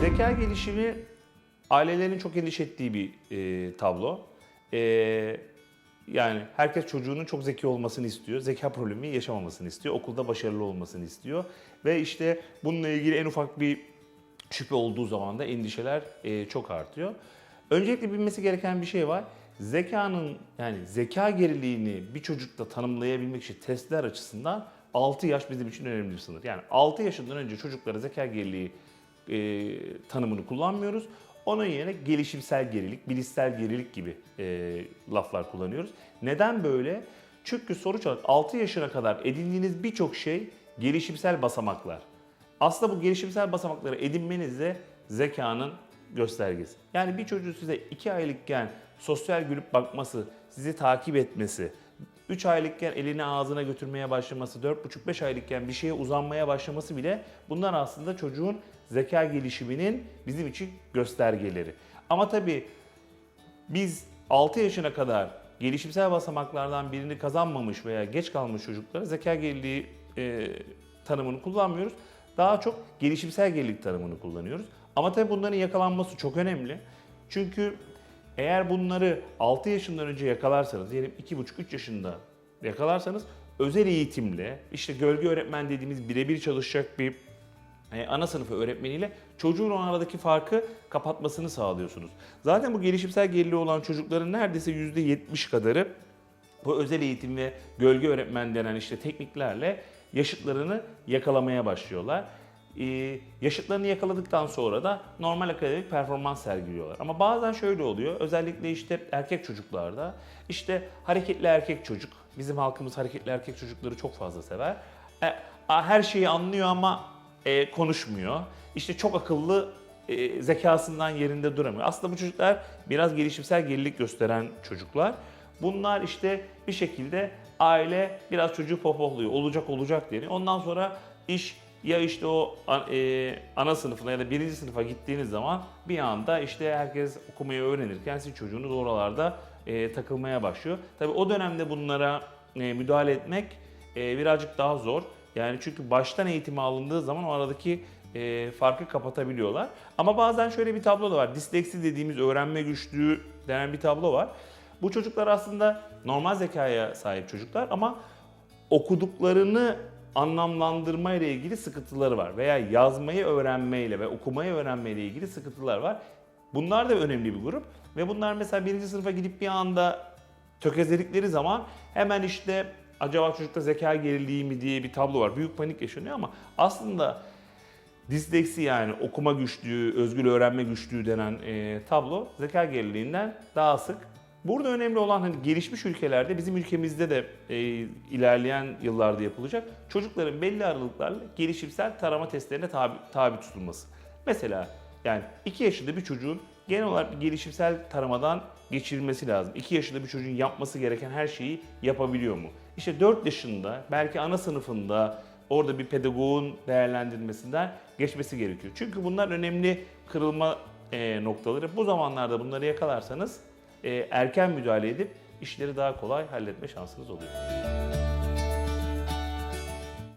Zeka gelişimi ailelerin çok endişe ettiği bir e, tablo. E, yani herkes çocuğunun çok zeki olmasını istiyor. Zeka problemi yaşamamasını istiyor. Okulda başarılı olmasını istiyor. Ve işte bununla ilgili en ufak bir şüphe olduğu zaman da endişeler e, çok artıyor. Öncelikle bilmesi gereken bir şey var. Zekanın yani zeka geriliğini bir çocukta tanımlayabilmek için testler açısından 6 yaş bizim için önemli bir sınır. Yani 6 yaşından önce çocuklara zeka geriliği e, tanımını kullanmıyoruz. Onun yerine gelişimsel gerilik, bilişsel gerilik gibi e, laflar kullanıyoruz. Neden böyle? Çünkü sonuç olarak 6 yaşına kadar edindiğiniz birçok şey gelişimsel basamaklar. Aslında bu gelişimsel basamakları edinmeniz de zekanın göstergesi. Yani bir çocuğu size 2 aylıkken sosyal gülüp bakması, sizi takip etmesi, 3 aylıkken elini ağzına götürmeye başlaması, 4,5-5 aylıkken bir şeye uzanmaya başlaması bile bunlar aslında çocuğun zeka gelişiminin bizim için göstergeleri. Ama tabii biz 6 yaşına kadar gelişimsel basamaklardan birini kazanmamış veya geç kalmış çocuklara zeka geriliği e, tanımını kullanmıyoruz. Daha çok gelişimsel gerilik tanımını kullanıyoruz. Ama tabii bunların yakalanması çok önemli. Çünkü eğer bunları 6 yaşından önce yakalarsanız, diyelim 2,5-3 yaşında yakalarsanız özel eğitimle, işte gölge öğretmen dediğimiz birebir çalışacak bir e, ana sınıfı öğretmeniyle çocuğun o aradaki farkı kapatmasını sağlıyorsunuz. Zaten bu gelişimsel geriliği olan çocukların neredeyse %70 kadarı bu özel eğitim ve gölge öğretmen denen işte tekniklerle yaşıtlarını yakalamaya başlıyorlar. Ee, yaşıtlarını yakaladıktan sonra da normal akademik performans sergiliyorlar. Ama bazen şöyle oluyor, özellikle işte erkek çocuklarda, işte hareketli erkek çocuk, bizim halkımız hareketli erkek çocukları çok fazla sever. E, her şeyi anlıyor ama e, konuşmuyor. İşte çok akıllı, e, zekasından yerinde duramıyor. Aslında bu çocuklar biraz gelişimsel gerilik gösteren çocuklar. Bunlar işte bir şekilde aile biraz çocuğu pohpohluyor. Olacak olacak diye. Ondan sonra iş ya işte o e, ana sınıfına ya da birinci sınıfa gittiğiniz zaman bir anda işte herkes okumayı öğrenirken sizin çocuğunuz oralarda e, takılmaya başlıyor. Tabii o dönemde bunlara e, müdahale etmek e, birazcık daha zor. Yani çünkü baştan eğitimi alındığı zaman o aradaki e, farkı kapatabiliyorlar. Ama bazen şöyle bir tablo da var. Disleksi dediğimiz öğrenme güçlüğü denen bir tablo var. Bu çocuklar aslında normal zekaya sahip çocuklar ama okuduklarını anlamlandırma ile ilgili sıkıntıları var veya yazmayı öğrenmeyle ve okumayı öğrenmeyle ilgili sıkıntılar var. Bunlar da önemli bir grup ve bunlar mesela birinci sınıfa gidip bir anda tökezledikleri zaman hemen işte acaba çocukta zeka geriliği mi diye bir tablo var. Büyük panik yaşanıyor ama aslında disleksi yani okuma güçlüğü, özgül öğrenme güçlüğü denen e, tablo zeka geriliğinden daha sık. Burada önemli olan hani gelişmiş ülkelerde bizim ülkemizde de e, ilerleyen yıllarda yapılacak çocukların belli aralıklarla gelişimsel tarama testlerine tabi, tabi tutulması. Mesela yani 2 yaşında bir çocuğun genel olarak bir gelişimsel taramadan geçirilmesi lazım. 2 yaşında bir çocuğun yapması gereken her şeyi yapabiliyor mu? İşte 4 yaşında belki ana sınıfında orada bir pedagogun değerlendirmesinden geçmesi gerekiyor. Çünkü bunlar önemli kırılma e, noktaları. Bu zamanlarda bunları yakalarsanız erken müdahale edip işleri daha kolay halletme şansınız oluyor.